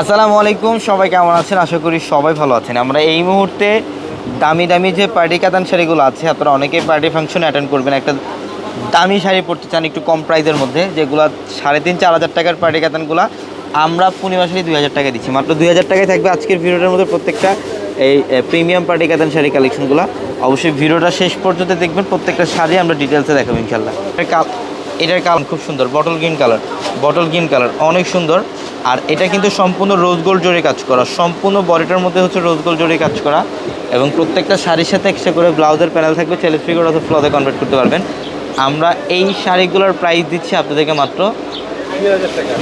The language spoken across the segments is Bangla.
আসসালামু আলাইকুম, সবাই কেমন আছেন? আশা করি সবাই ভালো আছেন। আমরা এই মুহূর্তে দামি দামি যে পার্টি কাতান শাড়িগুলো আছে, আপনারা অনেকেই পার্টি ফাংশনে অ্যাটেন্ড করবেন। একটা দামি শাড়ি পরতে চান একটু কম প্রাইসের মধ্যে, যেগুলো সাড়ে তিন, চার হাজার টাকার পার্টি কাতানগুলো আমরা পূর্ণিমা শাড়ি দুই হাজার টাকা দিচ্ছি। মাত্র দুই হাজার টাকায় থাকবে আজকের ভিডিওটার মধ্যে প্রত্যেকটা এই প্রিমিয়াম পার্টি কাতান শাড়ি কালেকশনগুলো অবশ্যই ভিডিওটা শেষ পর্যন্ত দেখবেন, প্রত্যেকটা শাড়ি আমরা ডিটেলসে দেখাবো ইনশাল্লাহ এটার কাল এটার কালার খুব সুন্দর bottle green colour bottle green colour অনেক সুন্দর। আর এটা কিন্তু সম্পূর্ণ রোজ গোল্ড জড়ে কাজ করা। সম্পূর্ণ বডিটার মধ্যে হচ্ছে রোজ গোল্ড জড়ে কাজ করা এবং প্রত্যেকটা শাড়ির সাথে এক্সট্রা করে ব্লাউজের প্যানেল থাকবে ছেলে ফিগার অথবা ফ্লতে কনভার্ট করতে পারবেন। আমরা এই শাড়িগুলোর প্রাইস দিচ্ছি আপনাদেরকে মাত্র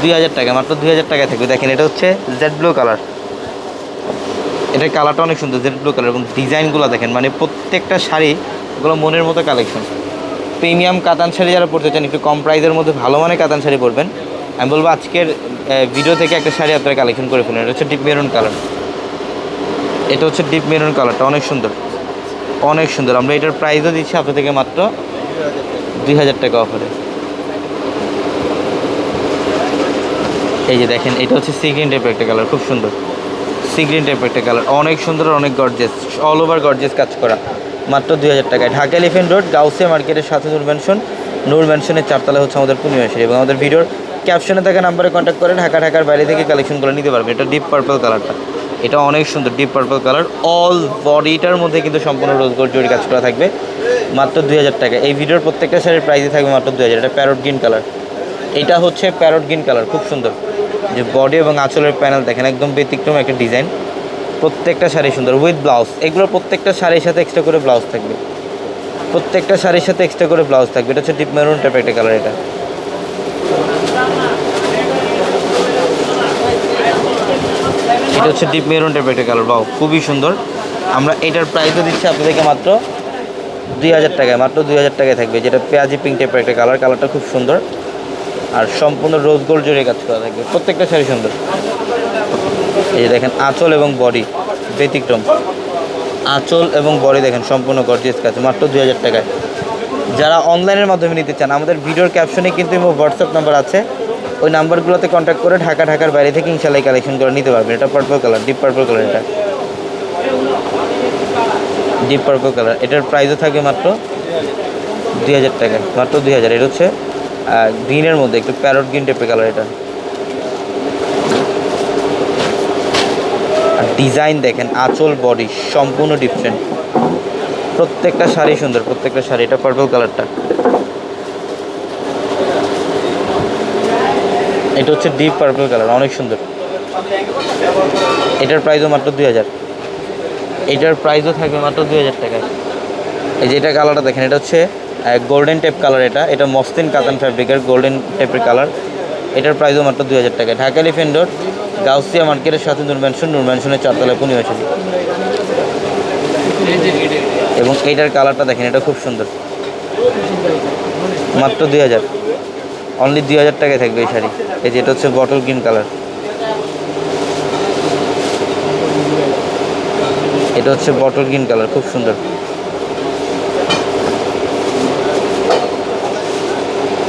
দুই হাজার টাকা, মাত্র দুই হাজার টাকায় থাকবে। দেখেন, এটা হচ্ছে জেড ব্লু কালার এটার কালারটা অনেক সুন্দর জেড ব্লু কালার এবং ডিজাইনগুলো দেখেন মানে প্রত্যেকটা শাড়ি এগুলো মনের মতো কালেকশন প্রিমিয়াম কাতান শাড়ি যারা পরতে চান, একটু কম প্রাইসের মধ্যে ভালো মানের কাতান শাড়ি পরবেন। আমি বলব আজকের ভিডিও থেকে একটা শাড়ি আপনারা কালেকশন করে ফেলেন। এটা হচ্ছে ডিপ মেরুন কালার এটা হচ্ছে ডিপ মেরুন কালারটা অনেক সুন্দর। অনেক সুন্দর। আমরা এটার প্রাইসও দিচ্ছি আপনার থেকে মাত্র দুই হাজার টাকা অফারে এই যে দেখেন, এটা হচ্ছে সি গ্রিন টাইপের একটা কালার খুব সুন্দর। সি গ্রিন টাইপের একটা কালার অনেক সুন্দর, অনেক গর্জেস অল ওভার গর্জেস কাজ করা। মাত্র দুই হাজার টাকায়। ঢাকা এলিফেন্ট রোড গাউসিয়া মার্কেটের সাথে নূর ম্যানশন নূর ম্যানশনের চারতলা হচ্ছে আমাদের পূর্ণিমাশারি এবং আমাদের ভিডিওর ক্যাপশনে থাকা নাম্বারে কন্ট্যাক্ট করে ঢাকা ঢাকার বাইরে থেকে কালেকশনগুলো নিতে পারবেন। এটা ডিপ পার্পল কালারটা এটা অনেক সুন্দর ডিপ পার্পল কালার অল বডিটার মধ্যে কিন্তু সম্পূর্ণ রোজ গোল্ড জরি কাজ করা থাকবে। মাত্র দুই হাজার টাকা। এই ভিডিওর প্রত্যেকটা শাড়ির প্রাইসই থাকবে মাত্র দুই হাজার। এটা প্যারট গ্রিন কালার এটা হচ্ছে প্যারট গ্রিন কালার খুব সুন্দর। যে বডি এবং আঁচলের প্যানেল দেখেন, একদম ব্যতিক্রম একটা ডিজাইন প্রত্যেকটা শাড়ি সুন্দর। উইথ ব্লাউজ এগুলোর প্রত্যেকটা শাড়ির সাথে এক্সট্রা করে ব্লাউজ থাকবে। প্রত্যেকটা শাড়ির সাথে এক্সট্রা করে ব্লাউজ থাকবে। এটা হচ্ছে ডিপ মেরুন টাইপের একটা কালার এটা। এটা হচ্ছে ডিপ মেরুন টাইপের একটা কালার বাউ খুবই সুন্দর। আমরা এটার প্রাইসও দিচ্ছি আপনাদেরকে মাত্র দুই হাজার টাকায়, মাত্র দুই হাজার টাকায় থাকবে, যেটা পেঁয়াজি পিঙ্ক টাইপের একটা কালার কালারটা খুব সুন্দর। আর সম্পূর্ণ রোজ গোল্ড জুড়ে কাজ করা থাকবে, প্রত্যেকটা শাড়ি সুন্দর। এই যে দেখেন, আঁচল এবং বডি ব্যতিক্রম। আঁচল এবং বডি দেখেন, সম্পূর্ণ গর্জিয়াস কাজ, মাত্র দুই হাজার টাকায়। যারা অনলাইনের মাধ্যমে নিতে চান, আমাদের ভিডিওর ক্যাপশনে কিন্তু হোয়াটসঅ্যাপ নাম্বার আছে। ওই নাম্বারগুলোতে কন্ট্যাক্ট করে ঢাকা, ঢাকার বাইরে থেকে ইনশাল্লাহ কালেকশন করে নিতে পারবেন। এটা purple colour deep purple colour এটা। ডিপ পার্পল কালার এটার প্রাইসও থাকে মাত্র দুই হাজার টাকা। মাত্র দুই হাজার। এটা হচ্ছে গ্রিনের মধ্যে, একটু প্যারট গ্রিন টাইপের কালার এটা। আর ডিজাইন দেখেন, আঁচল বডি সম্পূর্ণ ডিফারেন্ট প্রত্যেকটা শাড়ি সুন্দর, প্রত্যেকটা শাড়ি। এটা পার্পল কালারটা এটা হচ্ছে ডিপ পার্পল কালার অনেক সুন্দর। এটার প্রাইসও মাত্র দুই হাজার। এটার প্রাইসও থাকবে মাত্র দুই হাজার টাকায়। এই যে এটা কালারটা দেখেন, এটা হচ্ছে গোল্ডেন টাইপ কালার এটা। এটা মস্তিন কাতান ফ্যাব্রিকের গোল্ডেন টাইপের কালার এটার প্রাইসও মাত্র দুই হাজার টাকা ঢাকা এলিফেন্ট রোড গাউসিয়া মার্কেটের সাথে নূর ম্যানশন নূর ম্যানশনের চারতলায় পূর্ণিমাশালী এবং এইটার কালারটা দেখেন, এটা খুব সুন্দর। মাত্র দুই হাজার। অনলি দুই হাজার টাকায় থাকবে এই শাড়ি। এই যে এটা হচ্ছে বটল গ্রিন কালার এটা হচ্ছে বটল গ্রিন কালার খুব সুন্দর।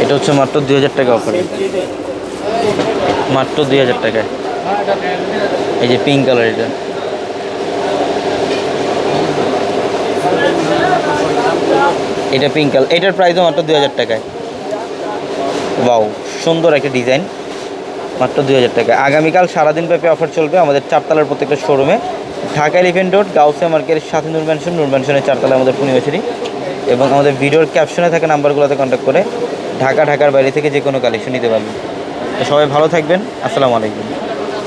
এটা হচ্ছে মাত্র দুই হাজার টাকা অফার মাত্র দুই হাজার টাকায়। এই যে পিঙ্ক কালার এটা। এটা পিঙ্ক কালার এটার প্রাইসও মাত্র দুই হাজার টাকায়। বাউ সুন্দর একটা ডিজাইন মাত্র দুই হাজার টাকা। আগামীকাল সারাদিন ব্যাপী অফার চলবে আমাদের চারতলার প্রত্যেকটা শোরুমে ঢাকা এলিভেন্ট রোড গাউসিয়া মার্কেটের সাথে নূর ম্যানশন চারতলা আমাদের পূর্ণিমাশারি এবং আমাদের ভিডিওর ক্যাপশনে থাকা নাম্বারগুলোতে কন্ট্যাক্ট করে ঢাকা, ঢাকার বাইরে থেকে যে কোনো কালেকশন নিতে পারবেন। সবাই ভালো থাকবেন। আসসালামু আলাইকুম।